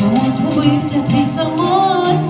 чомусь губився твій самотній